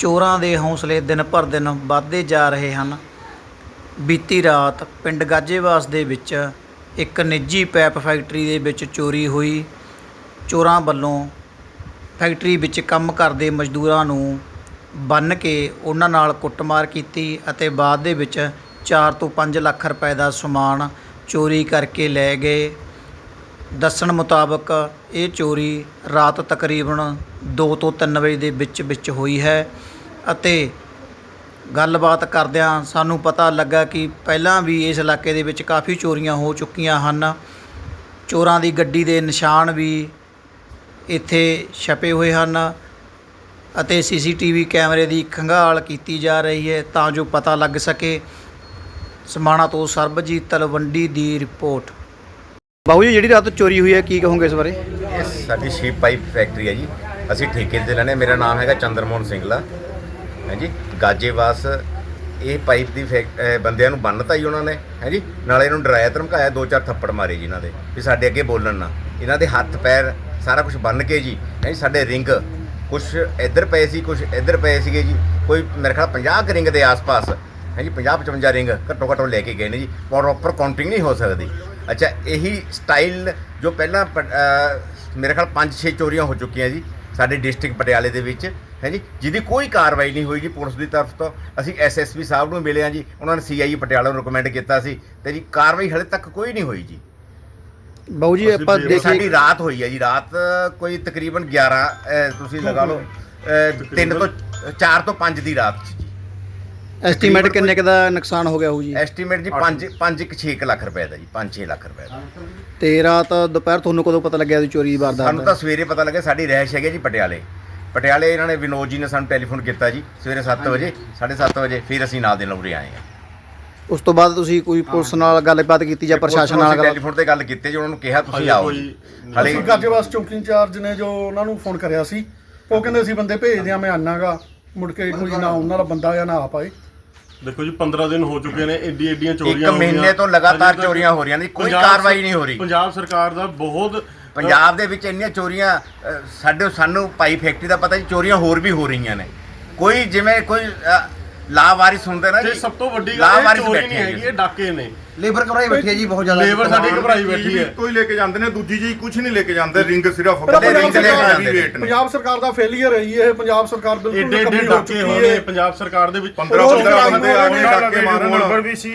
ਚੋਰਾਂ ਦੇ ਹੌਸਲੇ ਦਿਨ ਭਰ ਦਿਨ ਵੱਧਦੇ ਜਾ ਰਹੇ ਹਨ। ਬੀਤੀ ਰਾਤ ਪਿੰਡ ਗਾਜੇਵਾਸ ਦੇ ਵਿੱਚ ਇੱਕ ਨਿੱਜੀ ਪੈਪ ਫੈਕਟਰੀ ਦੇ ਵਿੱਚ ਚੋਰੀ ਹੋਈ। ਚੋਰਾਂ ਵੱਲੋਂ ਫੈਕਟਰੀ ਵਿੱਚ ਕੰਮ ਕਰਦੇ ਮਜ਼ਦੂਰਾਂ ਨੂੰ ਬੰਨ੍ਹ ਕੇ ਉਹਨਾਂ ਨਾਲ ਕੁੱਟਮਾਰ ਕੀਤੀ ਅਤੇ ਬਾਅਦ ਦੇ ਵਿੱਚ 4 ਤੋਂ 5 ਲੱਖ ਰੁਪਏ ਦਾ ਸਮਾਨ ਚੋਰੀ ਕਰਕੇ ਲੈ ਗਏ। ਦੱਸਣ ਮੁਤਾਬਕ ਇਹ ਚੋਰੀ ਰਾਤ ਤਕਰੀਬਨ 2 ਤੋਂ 3 ਵਜੇ ਦੇ ਵਿੱਚ ਵਿੱਚ ਹੋਈ ਹੈ। ਅਤੇ ਗੱਲਬਾਤ ਕਰਦਿਆਂ ਸਾਨੂੰ ਪਤਾ ਲੱਗਾ ਕਿ ਪਹਿਲਾਂ ਵੀ ਇਸ ਇਲਾਕੇ ਦੇ ਵਿੱਚ ਕਾਫੀ ਚੋਰੀਆਂ ਹੋ ਚੁੱਕੀਆਂ ਹਨ। ਚੋਰਾਂ ਦੀ ਗੱਡੀ ਦੇ ਨਿਸ਼ਾਨ ਵੀ ਇੱਥੇ ਛਪੇ ਹੋਏ ਹਨ ਅਤੇ ਸੀਸੀਟੀਵੀ ਕੈਮਰੇ ਦੀ ਖੰਗਾਲ ਕੀਤੀ ਜਾ ਰਹੀ ਹੈ ਤਾਂ ਜੋ ਪਤਾ ਲੱਗ ਸਕੇ। ਸਮਾਣਾ ਤੋਂ ਸਰਬਜੀਤ ਤਲਵੰਡੀ ਦੀ ਰਿਪੋਰਟ। ਬਾਬੂ ਜੀ ਜਿਹੜੀ ਰਾਤ ਚੋਰੀ ਹੋਈ ਹੈ ਕੀ ਕਹੋਗੇ ਇਸ ਬਾਰੇ? ਇਹ ਸਾਡੀ ਸ਼ੀਪ ਪਾਈਪ ਫੈਕਟਰੀ ਹੈ ਜੀ। ਅਸੀਂ ਠੇਕੇ ਤੇ ਲੈਣੇ ਮੇਰਾ ਨਾਮ ਹੈਗਾ ਚੰਦਰਮੋਹਨ ਸਿੰਗਲਾ। ਹੈ ਜੀ ਗਾਜੇਵਾਸ ਇਹ ਪਾਈਪ ਦੀ ਫੈਕ- ਬੰਦਿਆਂ ਨੂੰ ਬੰਨਤਾ ਜੀ ਉਹਨਾਂ ਨੇ, ਹੈ ਨਾਲੇ ਇਹਨੂੰ ਡਰਾਇਆ, ਧਮਕਾਇਆ, ਦੋ ਚਾਰ ਥੱਪੜ ਮਾਰੇ ਜੀ ਇਹਨਾਂ ਦੇ, ਵੀ ਸਾਡੇ ਅੱਗੇ ਬੋਲਣ ਨਾ। ਇਹਨਾਂ ਦੇ ਹੱਥ, ਪੈਰ ਸਾਰਾ ਕੁਝ ਬੰਨ ਕੇ ਜੀ, ਹੈ ਸਾਡੇ ਰਿੰਗ ਕੁਝ ਇੱਧਰ ਪਏ ਸੀ ਕੁਝ ਇੱਧਰ ਪਏ ਸੀਗੇ ਜੀ, ਕੋਈ ਮੇਰੇ ਖਿਆਲ 50 ਕੁ ਰਿੰਗ ਦੇ ਆਸ-ਪਾਸ, ਹੈ ਜੀ 50 55 ਰਿੰਗ ਘੱਟੋ ਘੱਟੋ ਲੈ ਕੇ ਗਏ ਨੇ ਜੀ ਪ੍ਰੋਪਰ ਕਾਊਂਟਿੰਗ ਨਹੀਂ ਹੋ ਸਕਦੀ। ਅੱਛਾ, ਇਹੀ ਸਟਾਈਲ ਜੋ ਪਹਿਲਾਂ ਪ- ਮੇਰੇ ਖਿਆਲ 5-6 ਚੋਰੀਆਂ ਹੋ ਚੁੱਕੀਆਂ ਜੀ, ਸਾਡੇ ਡਿਸਟ੍ਰਿਕਟ ਪਟਿਆਲੇ ਦੇ ਵਿੱਚ ਹੈ ਜੀ? ਜਿਹਦੀ ਕੋਈ ਕਾਰਵਾਈ ਨਹੀਂ ਹੋਈ ਜੀ ਪੁਲਿਸ ਦੀ ਤਰਫ ਤੋਂ। ਅਸੀਂ ਐਸਐਸਪੀ ਸਾਹਿਬ ਨੂੰ ਮਿਲੇ ਹਾਂ ਜੀ ਉਹਨਾਂ ਨੇ ਸੀਆਈਏ ਪਟਿਆਲਾ ਨੂੰ ਰეკਮੈਂਡ ਕੀਤਾ ਸੀ ਤੇ ਜੀ ਕਾਰਵਾਈ ਹਲੇ ਤੱਕ ਕੋਈ ਨਹੀਂ ਹੋਈ ਜੀ। ਬਾਬੂ ਜੀ ਆਪਾਂ ਦੇਖੀਏ ਸਾਡੀ ਰਾਤ ਹੋਈ ਹੈ ਜੀ ਰਾਤ ਕੋਈ ਤਕਰੀਬਨ 11 ਅਹ, ਤੁਸੀਂ ਲਗਾ ਲਓ 3 ਤੋਂ 4 ਤੋਂ 5 ਦੀ ਰਾਤ 'ਚ ਜੀ। ਐਸਟੀਮੇਟ ਕਿੰਨੇ ਕੁ ਦਾ ਨੁਕਸਾਨ ਹੋ ਗਿਆ ਹੋਊ ਜੀ? ਐਸਟੀਮੇਟ ਜੀ 5 5 6 ਲੱਖ ਰੁਪਏ ਦਾ ਜੀ 5-6 ਲੱਖ ਰੁਪਏ ਦਾ। ਤੇ ਰਾਤ ਦੁਪਹਿਰ ਤੁਹਾਨੂੰ ਕਦੋਂ ਪਤਾ ਲੱਗਿਆ ਚੋਰੀ ਦੀ ਵਾਰਦਾਤ ਸਾਨੂੰ ਤਾਂ ਸਵੇਰੇ ਪਤਾ ਲੱਗਿਆ ਸਾਡੀ ਰਹਿਸ਼ ਹੈਗੀ ਜੀ ਪਟਿਆਲੇ। ਪਟਿਆਲੇ ਇਹਨਾਂ ਨੇ ਵਿਨੋਦ ਜੀ ਨੇ ਸਾਨੂੰ ਟੈਲੀਫੋਨ ਕੀਤਾ ਜੀ ਸਵੇਰੇ 7 ਵਜੇ 7:30 ਵਜੇ ਫਿਰ ਅਸੀਂ ਨਾਲ ਦੇ ਨਾਲ ਉਰੇ ਆਏ ਹਾਂ। ਉਸ ਤੋਂ ਬਾਅਦ ਤੁਸੀਂ ਕੋਈ ਪੁਲਿਸ ਨਾਲ ਗੱਲਬਾਤ ਕੀਤੀ ਜਾਂ ਪ੍ਰਸ਼ਾਸਨ ਨਾਲ ਗੱਲ ਟੈਲੀਫੋਨ ਤੇ ਗੱਲ ਕੀਤੀ ਜੀ ਉਹਨਾਂ ਨੂੰ ਕਿਹਾ ਤੁਸੀਂ ਆਓ ਹਲੇ ਗਾਜੇਵਾਸ ਚੌਕੀ ਇੰਚਾਰਜ ਨੇ ਜੋ ਉਹਨਾਂ ਨੂੰ ਫੋਨ ਕਰਿਆ ਸੀ ਉਹ ਕਹਿੰਦੇ ਅਸੀਂ ਬੰਦੇ ਭੇਜਦੇ ਆ ਮੈਂ ਆਨਾਗਾ ਮੁੜ ਕੇ ਕੋਈ ਨਾ ਉਹਨਾਂ ਦਾ ਬੰਦਾ ਜਾਂ ਨਾ ਆ ਪਾਏ ਦੇਖੋ ਜੀ 15 ਦਿਨ ਹੋ ਚੁੱਕੇ ਨੇ ਏਡੀ ਏਡੀਆਂ ਚੋਰੀਆਂ ਇੱਕ। ਮਹੀਨੇ ਤੋਂ ਲਗਾਤਾਰ ਚੋਰੀਆਂ ਹੋ ਰਹੀਆਂ ਨੇ ਕੋਈ ਪੰਜਾਬ ਕਾਰਵਾਈ ਨਹੀਂ ਹੋ ਰਹੀ। ਪੰਜਾਬ ਸਰਕਾਰ ਦਾ ਬਹੁਤ ਪੰਜਾਬ ਦੇ ਵਿੱਚ ਇੰਨੀਆਂ ਚੋਰੀਆਂ ਅ, ਸਾਡੇ ਸਾਨੂੰ ਪਾਈ ਫੈਕਟਰੀ ਦਾ ਪਤਾ ਜੀ ਚੋਰੀਆਂ ਹੋਰ ਵੀ ਹੋ ਰਹੀਆਂ ਨੇ। ਕੋਈ ਜਿਵੇਂ ਕੋਈ ਅ, ਲਾਵਾਰਿਸ ਹੁੰਦੇ ਨਾ ਤੇ ਜੀ ਸਭ ਤੋਂ ਵੱਡੀ ਗੱਲ ਇਹ ਲਾਵਾਰਿਸ ਚੋਰੀ ਬੈਠੇ ਨਹੀਂ ਹੈਗੀ ਇਹ ਡਾਕੇ ਨੇ। ਲੇਬਰ ਘਬਰਾਈ ਬੈਠੀ ਹੈ ਜੀ ਬਹੁਤ ਜ਼ਿਆਦਾ ਲੇਬਰ ਸਾਡੀ ਘਬਰਾਈ ਬੈਠੀ ਹੈ। ਕੋਈ ਲੈ ਕੇ ਜਾਂਦੇ ਨੇ ਦੂਜੀ ਜੀ ਕੁਝ ਨਹੀਂ ਲੈ ਕੇ ਜਾਂਦੇ ਰਿੰਗ ਸਿਰਫ ਪਰ ਪੰਜਾਬ ਰਿੰਗ ਸਰਕਾਰ ਲੈ ਨੇ ਪੰਜਾਬ ਸਰਕਾਰ ਦਾ ਫੇਲਿਅਰ ਹੈ ਜੀ ਇਹ ਪੰਜਾਬ ਸਰਕਾਰ ਬਿਲਕੁਲ ਏਡੇ ਏਡੇ ਨਕਮੀ ਹੋ ਡਾਕੇ ਚੁੱਕੀ ਹੋਣੇ ਹੈ। ਪੰਜਾਬ ਸਰਕਾਰ ਦੇ ਵਿੱਚ। 15 ਰੋਜ਼ 15 ਬੰਦੇ ਆ ਕੇ ਡਾਕੇ ਮਾਰਨ। ਵੀ ਸੀ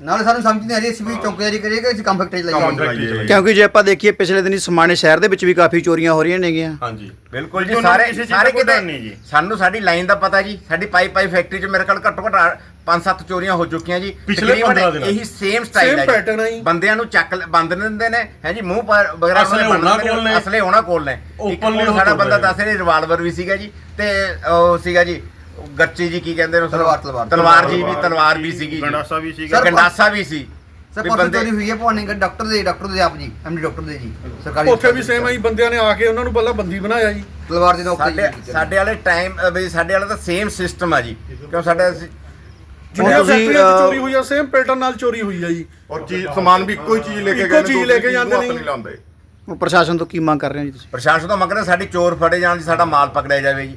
ਨਾਲੇ ਸਾਨੂੰ ਸਮਝ ਨਹੀਂ ਆ ਰਹੀ ਅਸੀਂ ਵੀ ਚੌਕੀਦਾਰੀ ਕਰੀਏ ਕਿ ਅਸੀਂ ਕੰਮ ਫੈਕਟਰੀ ਚ ਕੰਮ ਲਾਈਏ। ਕਿਉਂਕਿ ਜੇ ਆਪਾਂ ਦੇਖੀਏ ਪਿਛਲੇ ਦਿਨੀ ਸਮਾਣੇ ਸ਼ਹਿਰ ਦੇ ਵਿੱਚ ਵੀ ਕਾਫੀ ਚੋਰੀਆਂ ਹੋ ਰਹੀਆਂ ਨੇਗੀਆਂ। ਹਾਂਜੀ ਬਿਲਕੁਲ ਜੀ ਸਾਰੇ ਸਾਰੇ ਕਿਤੇ ਨਹੀਂ ਜੀ। ਸਾਨੂੰ ਸਾਡੀ ਲਾਈਨ ਦਾ ਪਤਾ ਜੀ ਸਾਡੀ ਪਾਈਪ ਪਾਈਪ ਫੈਕਟਰੀ 'ਚ ਮੇਰੇ ਕੋਲ ਘੱਟੋ ਘੱਟ ਪੰਜ ਸੱਤ ਚੋਰੀਆਂ ਹੋ ਚੁੱਕੀਆਂ ਜੀ। ਪਿਛਲੇ ਤਕਰੀਬਨ 15 ਦਿਨਾਂ 'ਚ। ਇਹੀ ਸੇਮ ਸਟਾਈਲ Same ਹੈ pattern ਹੈ ਜੀ। ਬੰਦਿਆਂ ਨੂੰ ਚੱਕ ਲ- ਬੰਦ ਦਿੰਦੇ ਨੇ। ਹੈ ਜੀ ਮੂੰਹ ਪਰ ਵਗੈਰਾ ਅਸਲੇ ਉਹਨਾਂ ਕੋਲ ਨੇ। ਅਸਲੇ ਉਹਨਾਂ ਕੋਲ ਨੇ। ਇੱਕ Openly ਕੋਲ ਉਹ ਸਾਡਾ ਤੁਰ ਬੰਦਾ ਰਹੇ ਦੱਸ ਰਿਹਾ ਰਿਵਾਲਵਰ ਵੀ ਸੀਗਾ ਜੀ। ਤੇ ਉਹ ਸੀਗਾ ਜੀ ਗੱਚੀ ਜੀ ਕੀ ਕਹਿੰਦੇ ਨੇ ਉਸ ਨੂੰ? ਤਲਵਾਰ, ਤਲਵਾਰ। ਤਲਵਾਰ ਜੀ ਵੀ ਤਲਵਾਰ। ਵੀ ਸੀਗੀ ਜੀ। ਗੰਡਾਸਾ ਵੀ ਸੀਗਾ। ਸਰ, ਗੰਡਾਸਾ ਵੀ ਸੀ। ਸਰ ਵੀ ਪਰਸੋਂ ਬੰਦੇ- ਚੋਰੀ ਹੋਈ ਹੈ ਭਵਾਨੀਗੜ੍ਹ ਡਾਕਟਰ ਦੇ ਡਾਕਟਰ ਦੇ ਆਪ ਜੀ ਐਮਡੀ ਡਾਕਟਰ ਦੇ ਜੀ ਸਰਕਾਰੀ ਉੱਥੇ ਵੀ ਸੇਮ ਆਈ ਬੰਦਿਆਂ ਨੇ ਆ ਕੇ ਉਹਨਾਂ ਨੂੰ ਪਹਿਲਾਂ ਬੰਦੀ ਬਣਾਇਆ ਜੀ। ਤਲਵਾਰ ਦੇ ਨੌਕਰੀ ਸਾਡੇ ਸਾਡੇ ਵਾਲੇ ਟਾਈਮ ਵੀ ਸਾਡੇ ਵਾਲਾ ਤਾਂ ਸੇਮ ਸਿਸਟਮ ਆ ਜੀ। ਕਿਉਂ ਸਾਡਾ ਅਸੀਂ- ਜਿਹੜੀਆਂ ਤੁਸੀਂ, ਫੈਕਟਰੀਆਂ 'ਚ ਅਹ, ਚੋਰੀ ਹੋਈ ਆ ਸੇਮ ਪੈਟਰਨ ਨਾਲ ਚੋਰੀ ਹੋਈ ਆ ਜੀ। ਔਰ ਚੀਜ਼ ਸਮਾਨ ਵੀ ਇੱਕੋ ਹੀ ਚੀਜ਼ ਲੈ ਕੇ ਇੱਕੋ ਗਏ ਨੇ, ਚੀਜ਼ ਲੈ ਕੇ ਜਾਂਦੇ ਨੂੰ ਨਹੀਂ। ਨਹੀਂ ਲਾਉਂਦੇ। ਉਹ ਪ੍ਰਸ਼ਾਸਨ ਤੋਂ ਕੀ ਮੰਗ ਕਰ ਰਹੇ ਹੋ ਜੀ ਤੁਸੀਂ? ਪ੍ਰਸ਼ਾਸਨ ਤੋਂ ਮੰਗਦੇ ਸਾਡੀ ਚੋਰ ਫੜੇ ਜਾਣ ਜੀ ਸਾਡਾ ਮਾਲ ਪਕੜਿਆ ਜਾਵੇ ਜੀ।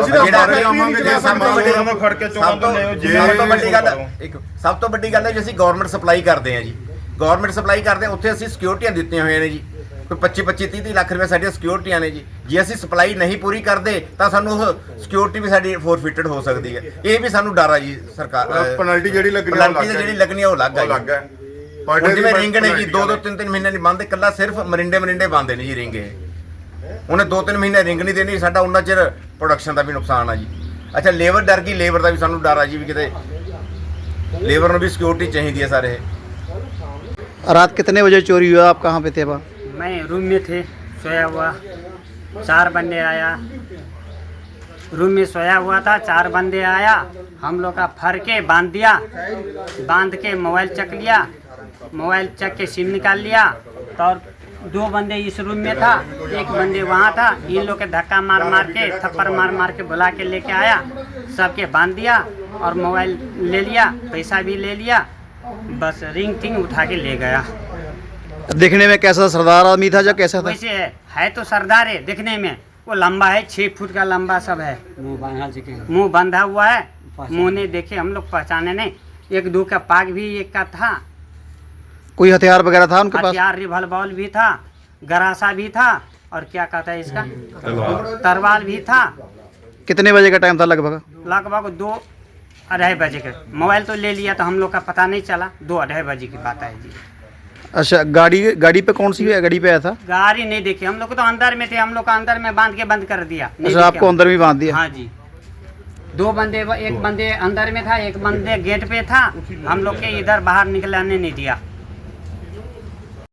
ਅਸੀਂ ਤਾਂ ਜਿਹੜਾ ਫੈਕਟਰੀ ਆਵਾਂਗੇ ਜੇ ਚਲਾ ਸਭ ਤੋਂ ਸਕਦੇ ਵੱਡੀ ਨੂੰ ਫੜ ਕੇ ਸਭ ਤੋਂ ਲਿਆਓ, ਜੇ ਸਭ ਤੋਂ ਵੱਡੀ ਗੱਲ। ਇੱਕ ਸਭ ਤੋਂ ਵੱਡੀ ਗੱਲ ਹੈ ਜੀ ਅਸੀਂ ਗਵਰਨਮੈਂਟ ਸਪਲਾਈ ਕਰਦੇ ਹਾਂ ਜੀ। ਗਵਰਨਮੈਂਟ ਸਪਲਾਈ ਕਰਦੇ ਉੱਥੇ ਅਸੀਂ ਸਿਕਿਉਰਿਟੀਆਂ ਦਿੱਤੀਆਂ ਹੋਈਆਂ ਨੇ ਜੀ। ਕੋਈ 25 25 30 30 ਲੱਖ ਰੁਪਏ ਸਾਡੀਆਂ ਸਿਕਿਉਰਿਟੀਆਂ ਨੇ ਜੀ। ਜੇ ਅਸੀਂ ਸਪਲਾਈ ਨਹੀਂ ਪੂਰੀ ਕਰਦੇ ਤਾਂ ਸਾਨੂੰ ਉਹ ਸਿਕਿਉਰਿਟੀ ਵੀ ਸਾਡੀ ਫੋਰਫਿਟਡ ਹੋ ਸਕਦੀ ਹੈ। ਇਹ ਵੀ ਸਾਨੂੰ ਡਰ ਆ ਜੀ ਸਰਕਾਰ ਪੈਨਲਟੀ ਜਿਹੜੀ ਲੱਗਣੀ ਆ, ਹੈ ਜਿਹੜੀ ਲੱਗਣੀ ਆ, ਉਹ ਉਹ ਆ। day ਜਿਵੇਂ ਦੀ ਰਿੰਗ ਨੇ ਜੀ penalty ਦੋ ਦੋ ਹੈ। ਤਿੰਨ ਤਿੰਨ ਮਹੀਨੇ ਨਹੀਂ ਬੰਦ ਇਕੱਲਾ ਸਿਰਫ ਮਰਿੰਡੇ ਮਰਿੰਡੇ ਬੰਦੇ ਨੇ ਜੀ ਰਿੰਗ ਉਹਨੇ ਦੋ ਤਿੰਨ ਮਹੀਨੇ ਰਿੰਗ ਨਹੀਂ ਦੇਣੀ ਸਾਡਾ ਉਹਨਾਂ ਚਿਰ ਪ੍ਰੋਡਕਸ਼ਨ ਦਾ ਵੀ ਨੁਕਸਾਨ ਆ ਜੀ ਅੱਛਾ ਲੇਬਰ ਡਰ ਗਈ ਲੇਬਰ ਦਾ ਵੀ ਸਾਨੂੰ ਡਰ ਆ ਜੀ ਵੀ ਕਿਤੇ ਲੇਬਰ ਨੂੰ ਵੀ ਸਿਕਿਉਰਿਟੀ ਚਾਹੀਦੀ ਹੈ ਸਾਰੇ रात कितने बजे चोरी हुआ आप कहाँ पे थे वहाँ मैं रूम में थे सोया हुआ चार बंदे आया रूम में सोया हुआ था चार बंदे आया हम लोग का फर के बांध दिया बांध के मोबाइल चक लिया मोबाइल चक के सिम निकाल लिया तो और दो बंदे इस रूम में था एक बंदे वहाँ था। इन लोग के धक्का मार मार के थप्पड़ मार मार के बुला के लेके आया। सबके बाँध दिया और मोबाइल ले लिया पैसा भी ले लिया बस रिंग टिंग उठा के ले गया। देखने में कैसा सरदार आदमी था या कैसा था? वैसे है, है तो सरदार है देखने में। वो लंबा है छः फुट का लंबा सब है। मुँह बंधा हुआ है। मुँह ने देखे हम लोग पहचाने नहीं। एक दो का पाग भी एक का था। कोई हथियार वगैरह था उनके पास? हथियार रिवॉल्वर भी था गरासा भी था और क्या कहता है इसका? तरवाल भी था। कितने बजे का टाइम था लगभग? लगभग दो अढ़ाई बजे के। मोबाइल तो ले लिया तो हम लोग का पता नहीं चला। दो अढ़ाई बजे की बात है जी। अच्छा गाड़ी गाड़ी पे कौन सी गाड़ी पे आया था? गाड़ी नहीं देखी। हम लोग तो अंदर में थे। हम लोग का अंदर में बाँध के बंद कर दिया। अच्छा आपको अंदर भी बाँध दिया? हाँ जी। दो बंदे एक बंदे अंदर में था एक बंदे गेट पे था। हम लोग के इधर बाहर निकलने नहीं दिया।